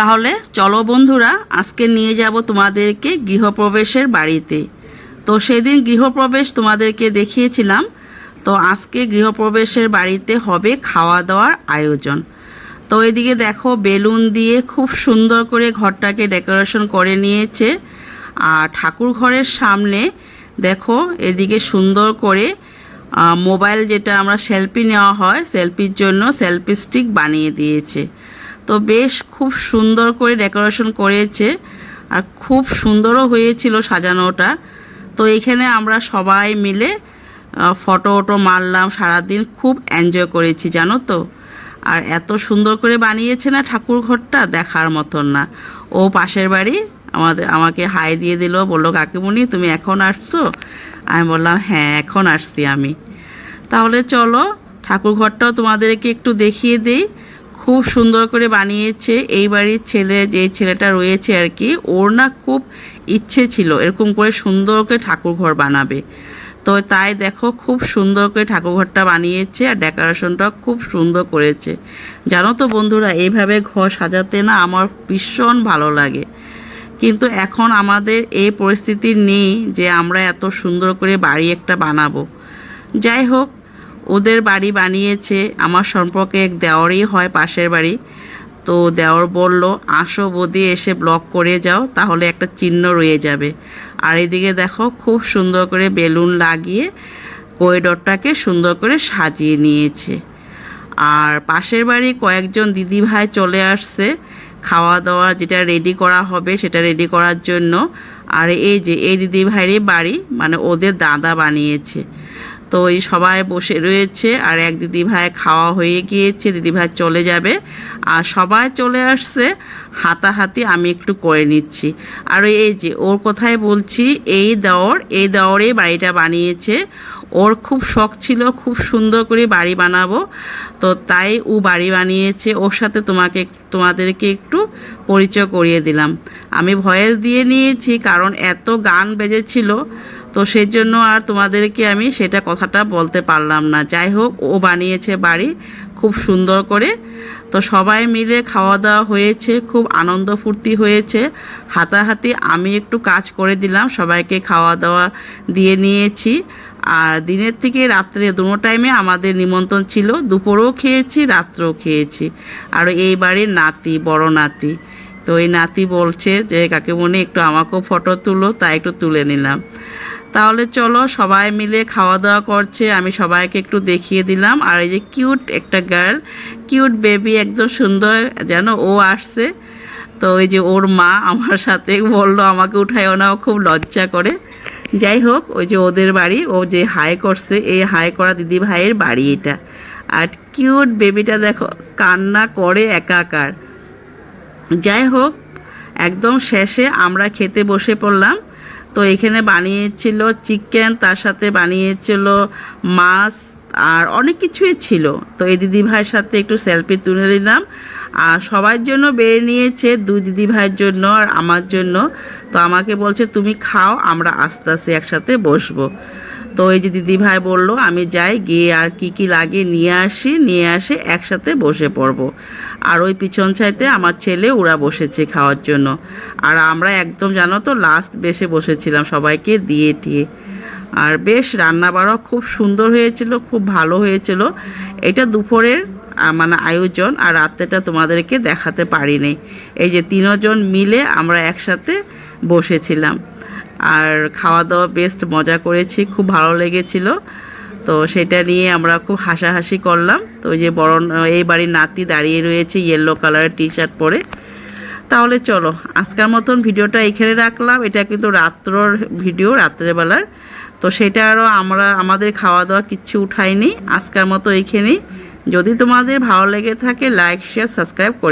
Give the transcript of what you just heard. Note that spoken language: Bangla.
তাহলে চলো বন্ধুরা, আজকে নিয়ে যাব তোমাদেরকে গৃহপ্রবেশের বাড়িতে। তো সেদিন গৃহপ্রবেশ তোমাদেরকে দেখিয়েছিলাম। তো আজকে গৃহপ্রবেশের বাড়িতে হবে খাওয়া দাওয়ার আয়োজন। তো এদিকে দেখো, বেলুন দিয়ে খুব সুন্দর করে ঘরটাকে ডেকোরেশন করে নিয়েছে। আর ঠাকুর ঘরের সামনে দেখো, এদিকে সুন্দর করে মোবাইল যেটা আমরা সেলফি নেওয়া হয়, সেলফির জন্য সেলফি স্টিক বানিয়ে দিয়েছে। তো বেশ খুব সুন্দর করে ডেকোরেশন করেছে আর খুব সুন্দরও হয়েছিল সাজানোটা। তো এখানে আমরা সবাই মিলে ফটো ওটো মারলাম, সারাদিন খুব এনজয় করেছি, জানো তো? আর এত সুন্দর করে বানিয়েছে না ঠাকুর ঘরটা, দেখার মতন না। ও পাশের বাড়ি, আমাদের, আমাকে হাই দিয়ে দিল, বলল, কাকিমণি, তুমি এখন আসছো? আমি বললাম হ্যাঁ এখন আসছি আমি। তাহলে চলো, ঠাকুর ঘরটাও তোমাদেরকে একটু দেখিয়ে দিই। খুব সুন্দর করে বানিয়েছে। এই বাড়ির ছেলে, যে ছেলেটা রয়েছে আর কি, ওর না খুব ইচ্ছে ছিল এরকম করে সুন্দর করে ঠাকুর ঘর বানাবে। তো তাই দেখো খুব সুন্দর করে ঠাকুর ঘরটা বানিয়েছে আর ডেকোরেশনটা খুব সুন্দর করেছে। জানো তো বন্ধুরা, এইভাবে ঘর সাজাতে না আমার ভীষণ ভালো লাগে। কিন্তু এখন আমাদের এই পরিস্থিতি নেই যে আমরা এত সুন্দর করে বাড়ি একটা বানাবো। যাই হোক ওদের বাড়ি বানিয়েছে। আমার সম্পর্কে এক দেওয়ারই হয়, পাশের বাড়ি। তো দেওর বলল, আসো বদি, এসে ব্লক করে যাও, তাহলে একটা চিহ্ন রয়ে যাবে। আর এদিকে দেখো, খুব সুন্দর করে বেলুন লাগিয়ে করিডোরটাকে সুন্দর করে সাজিয়ে নিয়েছে। আর পাশের বাড়ি কয়েকজন দিদি ভাই চলে আসছে। খাওয়া দাওয়া যেটা রেডি করা হবে, সেটা রেডি করার জন্য। আর এই যে, এই দিদি ভাইয়েরই বাড়ি মানে ওদের দাদা বানিয়েছে। তো এই সবাই বসে রয়েছে আর এক দিদি ভাই খাওয়া হয়ে গিয়েছে দিদি ভাই চলে যাবে। আর সবাই চলে আসছে, হাতাহাতি আমি একটু করে নিচ্ছি। আর এই যে, ওর কথাই বলছি, এই দেওর, এই দেওরে বাড়িটা বানিয়েছে। ওর খুব শখ ছিল, খুব সুন্দর করে বাড়ি বানাবো। তো তাই ও বাড়ি বানিয়েছে, ওর সাথে তোমাকে, তোমাদেরকে একটু পরিচয় করিয়ে দিলাম। আমি ভয়েস দিয়ে নিয়েছি, কারণ এত গান বেজেছিল। তো সেই জন্য আর তোমাদেরকে আমি সেটা কথাটা বলতে পারলাম না। যাই হোক, ও বানিয়েছে বাড়ি খুব সুন্দর করে। তো সবাই মিলে খাওয়া দাওয়া হয়েছে, খুব আনন্দ ফুর্তি হয়েছে। হাতাহাতি আমি একটু কাজ করে দিলাম, সবাইকে খাওয়া দাওয়া দিয়ে নিয়েছি। আর দিনের থেকে রাত্রে দুটো টাইমে আমাদের নিমন্ত্রণ ছিল, দুপুরেও খেয়েছি, রাত্রেও খেয়েছি। আর এই বাড়ির নাতি, বড় নাতি। তো এই নাতি বলছে যে, কাকিমণি, একটু আমাকেও ফটো তুলো। তাই একটু তুলে নিলাম। তাহলে চলো সবাই মিলে খাওয়া দাওয়া করছে। আমি সবাইকে একটু দেখিয়ে দিলাম। আর এই যে কিউট একটা গার্ল, কিউট বেবি একদম সুন্দর যেন ও আসছে। তো ওই যে ওর মা আমার সাথে বলল আমাকে উঠায় না খুব লজ্জা করে। যাই হোক, ওই যে ওদের বাড়ি, ও যে হাই করছে এই হাই করা দিদি ভাইয়ের বাড়ি এটা। আর কিউট বেবিটা দেখো, কান্না করে একাকার। যাই হোক, একদম শেষে আমরা খেতে বসে পড়লাম। তো এখানে বানিয়েছিল চিকেন, তার সাথে বানিয়েছিল মাছ আর অনেক কিছুই ছিল। তো এই দিদি ভাইয়ের সাথে একটু সেলফি তুলে নিলাম। আর সবার জন্য বেড়ে নিয়েছে দুই দিদি ভাইয়ের জন্য আর আমার জন্য। তো আমাকে বলছে, তুমি খাও, আমরা আস্তে আস্তে একসাথে বসবো। তো এই যে দিদি ভাই বলল, আমি যাই, গিয়ে আর কি কি লাগে নিয়ে আসি, নিয়ে আসে একসাথে বসে পড়ব। আর ওই পিছন সাইতে আমার ছেলে, ওরা বসেছে খাওয়ার জন্য। আর আমরা একদম, জানো তো লাস্ট বেসে বসেছিলাম সবাইকে দিয়ে টিয়ে। আর বেশ রান্না বাড়াও খুব সুন্দর হয়েছিল, খুব ভালো হয়েছিল। এটা দুপুরের মানে আয়োজন, আর রাত্রেটা তোমাদেরকে দেখাতে পারিনি। এই যে তিনজন মিলে আমরা একসাথে বসেছিলাম। আর খাওয়া দাওয়া বেস্ট মজা করেছি, খুব ভালো লেগেছিল। তো সেটা নিয়ে আমরা খুব হাসাহাসি করলাম। তো যে বড় এই বাড়ির নাতি দাঁড়িয়ে রয়েছে ইয়েলো কালারের টি শার্ট পরে। তাহলে চলো, আজকের মতন ভিডিওটা এখানে রাখলাম। এটা কিন্তু রাত্রর ভিডিও রাত্রেবেলার তো সেটা আরও আমরা, আমাদের খাওয়া দাওয়া কিচ্ছু উঠাইনি আজকের মতো এইখানেই যদি তোমাদের ভালো লেগে থাকে লাইক শেয়ার সাবস্ক্রাইব করে